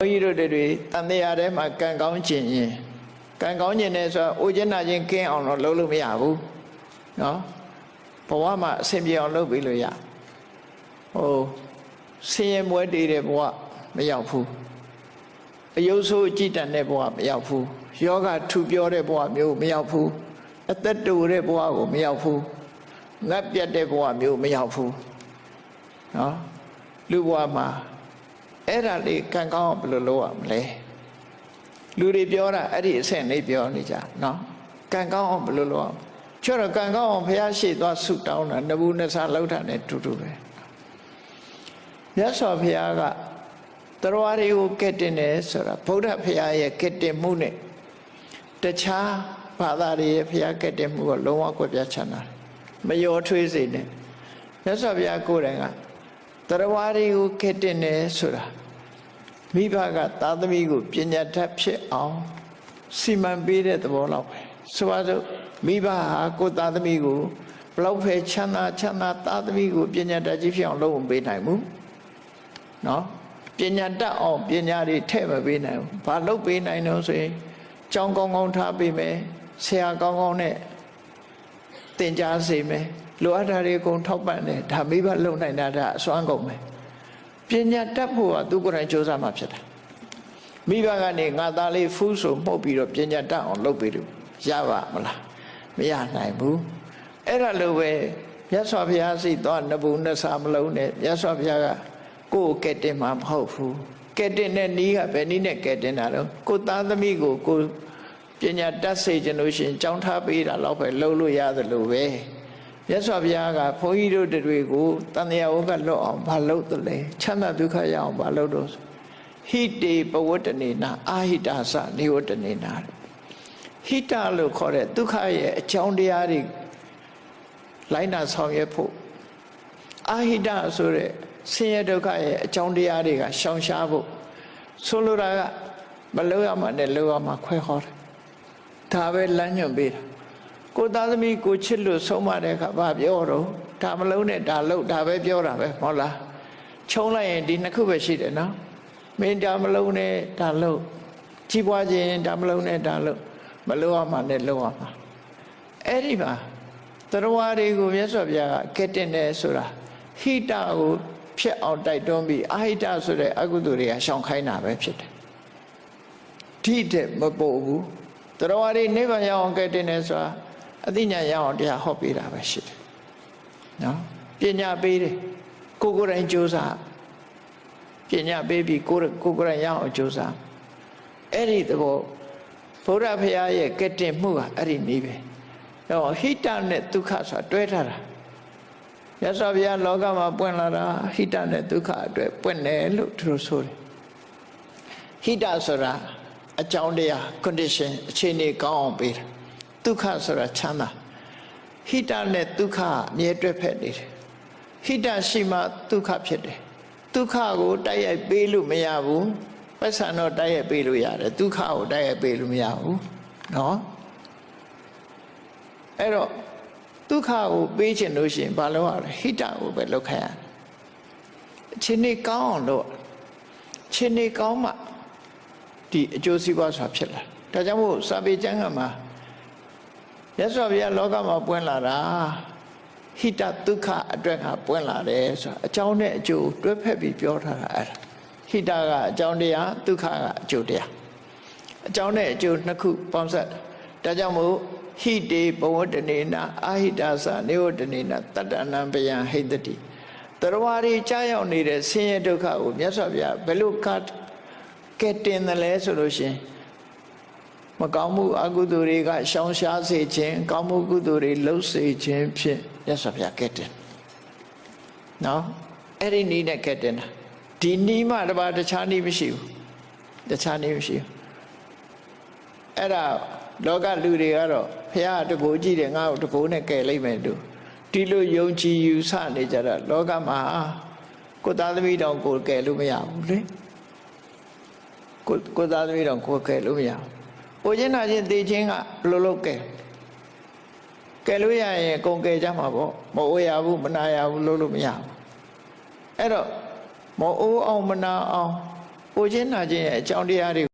ဘုန်းကြီးတို့တွေတန်တရားထဲမှာကံကောင်းခြင်းရင်ကံကောင်းခြင်းနဲ့ဆိုတော့အိုကျင်နာခြင်းကင်းအောင်တော့လုပ်လို့မရဘူးနော်ဘဝမှာအဆင်ပြေအောင်လုပ်ပြီးလို့ရဟိုဆင်းရဲမွဲတေးတဲ့ဘဝမရောက်ဘူးအယုဆိုးအကြည်တန်တဲ့ဘဝမရောက်ဘူးယောဂထူပြောတဲ့ဘဝမျိုးမရောက်ဘူးအသက်တူတဲ့ဘဝကိုမရောက်ဘူးငတ်ပြတ်တဲ့ဘဝမျိုးမရောက်ဘူးနော်လူဘဝမှာ အဲ့ဒါလေးကံကောင်းအောင်ဘယ်လိုလုပ်ရမလဲလူတွေပြောတာအဲ့ဒီအဆင့်လေးပြောနေကြနော်ကံကောင်းအောင်ဘယ်လိုလုပ်ရမလဲချောတော့ကံကောင်းအောင်ဘုရားရှိသွားဆုတောင်းတာနဘူးနဆာလောက်တာနဲ့တူတူပဲမြတ်စွာဘုရားကတရားတွေကိုကဲ့တင်တယ်ဆိုတာဗုဒ္ဓဘုရားရဲ့ကဲ့တင်မှုနဲ့တခြားဘာသာတွေရဲ့ဘုရားကဲ့တင်မှုကလုံးဝကွဲပြားခြားနာတယ်မယောထွေးစေနဲ့မြတ်စွာဘုရားကိုယ်တိုင်ကတရားတွေကိုကဲ့တင်တယ်ဆိုတာ မိဘကသာသမီကိုပညာတတ်ဖြစ်အောင်စီမံပေးတဲ့သဘောလောက်ပဲဆိုပါစို့မိဘဟာကိုယ်သားသမီးကိုဘလောက်ပဲချမ်းသာချမ်းသာသားသမီးကိုပညာတတ်ကြီးဖြစ်အောင်လုပ်မပေးနိုင်ဘူးနော်ပညာတတ်အောင်ပညာတွေထည့်မပေးနိုင်ဘူးဘာလုပ်ပေးနိုင်တော့ဆိုရင်ကြောင်းကောင်းကောင်းထားပေးမယ်ဆရာကောင်းကောင်းနဲ့သင်ကြားစေမယ်လိုအပ်တာတွေအကုန်ထောက်ပံ့တယ်ဒါမိဘလုံနိုင်တာဒါအစွမ်းကုန်မယ် ပညာတတ်ဖို့ကသူကိုယ်တိုင်စ조사မှဖြစ်တယ်မိဘကနေငါသားလေးဖူးဆိုမှုတ်ပြီးတော့ပညာတတ်အောင်လုပ်ပေးလို့ရပါမလားမရနိုင်ဘူးအဲ့ဒါလိုပဲမြတ်စွာဘုရားစိတ်သွားနဘူးနဆာမလုံးနဲ့မြတ်စွာဘုရားကကိုယ်ကဲ့တင်မှာမဟုတ်ဘူးကဲ့တင်တဲ့နီးကဘယ်နည်းနဲ့ကဲ့တင်တာတော့ကိုယ်သားသမီးကိုကိုယ်ပညာတတ်စေချင်လို့ရှိရင်ကြောင်းထားပေးတာတော့ပဲလှုပ်လို့ရတယ်လို့ပဲ မြတ်စွာဘုရားကဘုန်းကြီးတို့တွေကိုတန်တရားဝကလွတ်အောင်မလုပ်တယ်လေချမ်းသာဒုက္ခရအောင်မလုပ်တော့ဟိတေပဝတ္တနေနာအာဟိတာစနေဝတ္တနေနာဟိတလို့ခေါ်တဲ့ဒုက္ခရဲ့အကြောင်းတရားတွေလိုက်နာဆောင်ရွက်ဖို့အာဟိတဆိုတဲ့ဆင်းရဲဒုက္ခရဲ့အကြောင်းတရားတွေကရှောင်ရှားဖို့ဆိုလိုတာကမလောက်ရမှနဲ့လောက်ရမှခွဲဟောတယ်ဒါပဲလမ်းညွှန်ပေးတာ ကိုသားသမီးကိုချစ်လို့ဆုံးမတဲ့အခါဘာပြောတော့ဒါမလုံးနဲ့ဒါလုံးဒါပဲပြောတာပဲမဟုတ်လားခြုံလိုက်ရင်ဒီနှစ်ခုပဲရှိတယ်နော်မင်းဒါမလုံးနဲ့ဒါလုံးကြီးပွားခြင်းဒါမလုံးနဲ့ဒါလုံးမလုံးရမှနဲ့လုံးရမှာအဲ့ဒီမှာတရားတွေကိုမြတ်စွာဘုရားကကဲတင်တယ်ဆိုတာဟိတကိုဖြစ်အောင်တိုက်တွန်းပြီးအာဟိတဆိုတဲ့အကုသိုလ်တွေကရှောင်ခိုင်းတာပဲဖြစ်တယ်ဒီတဲ့မပို့ဘူးတရားတွေနိဗ္ဗာန်ရောက်အောင်ကဲတင်တယ်ဆိုတာ အသိဉာဏ်ရအောင်တရားဟောပေးတာပဲရှိတယ်နော်ပညာပေးတယ်ကိုကိုယ်တိုင်ကြိုးစားပညာပေးပြီးကိုကိုကိုယ်တိုင်ရအောင်ကြိုးစားအဲ့ဒီသဘောဘုရားဖရာရဲ့ကတင်မှုကအဲ့ဒီနည်းပဲတော့ဟိတနဲ့ဒုက္ခဆိုတာတွဲထားတာမြတ်စွာဘုရားလောကမှာပွင့်လာတာဟိတနဲ့ဒုက္ခအတွက်ပွင့်တယ်လို့သူတို့ဆိုတယ်ဟိတဆိုတာအကြောင်းတရား condition အခြေအနေကောင်းအောင်ပေးတာ ဒုက္ခဆိုတာချမ်းသာဟိတနဲ့ဒုက္ခအမြဲတွဲဖက်နေတယ်ဟိတရှိမှဒုက္ခဖြစ်တယ်ဒုက္ခကိုတိုက်ရိုက်ပေးလို့မရဘူးပတ်စံတော့တိုက်ရိုက်ပေးလို့ရတယ်ဒုက္ခကိုတိုက်ရိုက်ပေးလို့မရဘူးနော်အဲ့တော့ဒုက္ခကိုပေးခြင်းလို့ရှိရင်ဘာလို့ရလဲဟိတကိုပဲလောက်ခိုင်းရတယ်ခြေနေကောင်းအောင်လို့ခြေနေကောင်းမှဒီအကျိုးစီးပွားဆိုတာဖြစ်လာဒါကြောင့်မို့စာပေကျမ်းကမှာ ရသော်ဘုရားလောကမှာပွင့်လာတာဟိတဒုက္ခအတွက်ကပွင့်လာတယ်ဆိုတာအကြောင်းနဲ့အကျိုးတွဲဖက်ပြီးပြောထားတာအဲ့ဒါဟိတကအကြောင်းတရားဒုက္ခကအကျိုးတရားအကြောင်းနဲ့အကျိုးနှစ်ခုပေါင်းစပ်ဒါကြောင့်မို့ဟိတေဘဝတနေနာအာဟိတာသနေဝတနေနာတတ္တနံပယံဟိတတိတရဝါရီကြားရောက်နေတဲ့ဆင်းရဲဒုက္ခကိုမြတ်စွာဘုရားဘယ်လိုကကဲတင်တယ်လဲဆိုလို့ရှင် မကောင်းမှုအကုသိုလ်တွေကရှောင်ရှားစေခြင်းကောင်းမှုကုသိုလ်တွေလှုပ်စေခြင်းဖြင့်မြတ်စွာဘုရားကဲတင်နော်အဲ့ဒီနည်းနဲ့ကဲတင်တာဒီနည်းမှတပါတခြားနည်းမရှိဘူးတခြားနည်းမရှိဘူးအဲ့ဒါလောကလူတွေကတော့ဘုရားတကူကြည့်တယ်ငါ့ကိုတကူနဲ့ကဲလိုက်မယ်တို့ဒီလိုယုံကြည်ယူဆနေကြတာလောကမှာကိုသားသမီးတောင်ကိုကဲလို့မရဘူးလေကိုကိုသားသမီးတောင်ကိုကဲလို့မရဘူး။ ကိုချင်းနာချင်းသိချင်းကဘယ်လိုလုပ်ကဲကဲလို့ရရင်ကုန်ကဲကြမှာပေါ့မအိုးရဘူးမနာရဘူးလို့လို့မရဘူး။အဲ့တော့မအိုးအောင်မနာအောင်အိုခြင်းနာခြင်းရဲ့အကြောင်းတရားတွေ